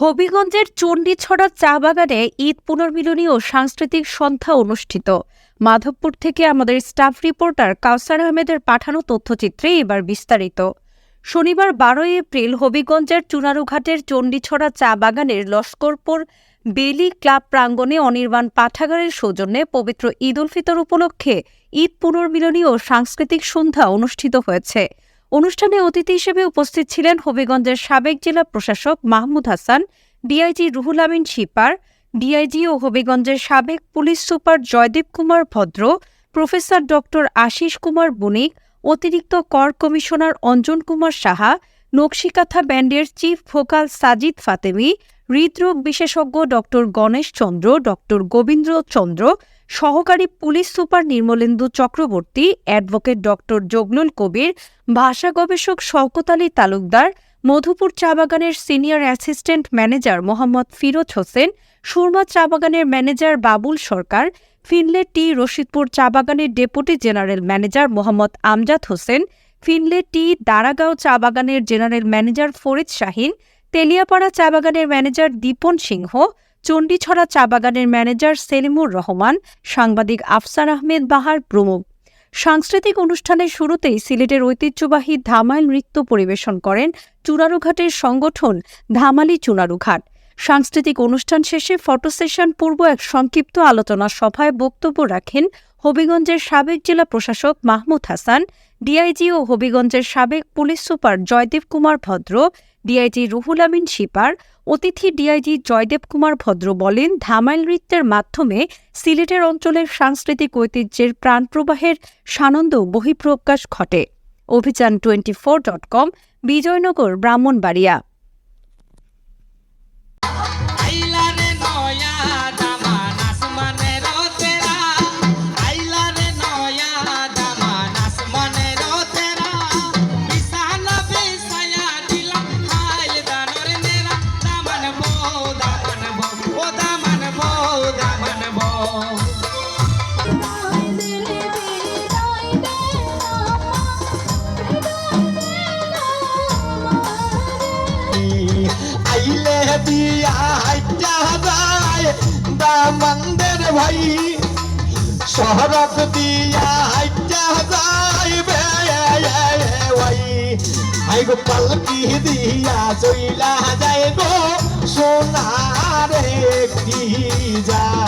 হবিগঞ্জের চণ্ডীছড়া চা বাগানে ঈদ পুনর্মিলনী ও সাংস্কৃতিক সন্ধ্যা অনুষ্ঠিত। মাধবপুর থেকে আমাদের স্টাফ রিপোর্টার কাউসার আহমেদের পাঠানো তথ্যচিত্রে এবার বিস্তারিত। শনিবার বারোই এপ্রিল হবিগঞ্জের চুনারুঘাটের চণ্ডীছড়া চা বাগানের লস্করপুর বেলি ক্লাব প্রাঙ্গণে অনির্বাণ পাঠাগারের সৌজন্যে পবিত্র ঈদ উল ফিতর উপলক্ষে ঈদ পুনর্মিলনী ও সাংস্কৃতিক সন্ধ্যা অনুষ্ঠিত হয়েছে। অনুষ্ঠানে অতিথি হিসেবে উপস্থিত ছিলেন হবিগঞ্জের সাবেক জেলা প্রশাসক মাহমুদ হাসান, ডিআইজি রুহুল আমিন শিপার, ডিআইজি ও হবিগঞ্জের সাবেক police super Joydeep Kumar Bhadra, professor doctor Ashish Kumar Banik, অতিরিক্ত কর কমিশনার অঞ্জন কুমার সাহা নকশিকাথা ব্যান্ডের চিফ ভোকাল সাজিদ ফাতেমি, হৃদরোগ বিশেষজ্ঞ ডক্টর গণেশ চন্দ্র, ডক্টর গোবিন্দ্র চন্দ্র, সহকারী police super Nirmalendu Chakraborty, advocate doctor Zaglul Kabir, ভাষা গবেষক শওকত আলী তালুকদার, মধুপুর চা বাগানের senior assistant manager Mohammad Firoz Hossain, Surma চা বাগানের manager Babul Sarkar Finlay tea Rashidpur চা বাগানের deputy general manager Mohammad Amjad Hossain Finlay tea Daragaon চা বাগানের জেনারেল ম্যানেজার ফরিদ শাহিন, তেলিয়াপাড়া চা বাগানের ম্যানেজার দীপন সিংহ, চণ্ডীছড়া চা বাগানের ম্যানেজার সেলিমুর রহমান, সাংবাদিক আফসার আহমেদ বাহার প্রমুখ। সাংস্কৃতিক অনুষ্ঠানের শুরুতেই সিলেটের ঐতিহ্যবাহী ধামাইল নৃত্য পরিবেশন করেন চুনারুঘাটের সংগঠন ধামালি চুনারুঘাট। সাংস্কৃতিক অনুষ্ঠান শেষে ফটো সেশন পূর্ব এক সংক্ষিপ্ত আলোচনা সভায় বক্তব্য রাখেন হবিগঞ্জের সাবেক জেলা প্রশাসক মাহমুদ হাসান, ডিআইজি ও হবিগঞ্জের সাবেক পুলিশ সুপার জয়দেব কুমার ভদ্র, ডিআইজি রুহুল আমিন শিপার, অতিথি ডিআইজি জয়দেব কুমার ভদ্র বলেন, ধামাইল নৃত্যের মাধ্যমে সিলেটের অঞ্চলের সাংস্কৃতিক ঐতিহ্যের প্রাণপ্রবাহের সানন্দ বহিঃপ্রকাশ ঘটে। Abhijan twenty four dot com, Bijoynagar, Brahmanbaria. আইলে দিয়া হাইটা যায়, দামন্দের ভাই। শহরত দিয়া হাইটা যায় ভাই আই গো পালকি দিয়া চইলা যায় গো, সোনার একটি যায়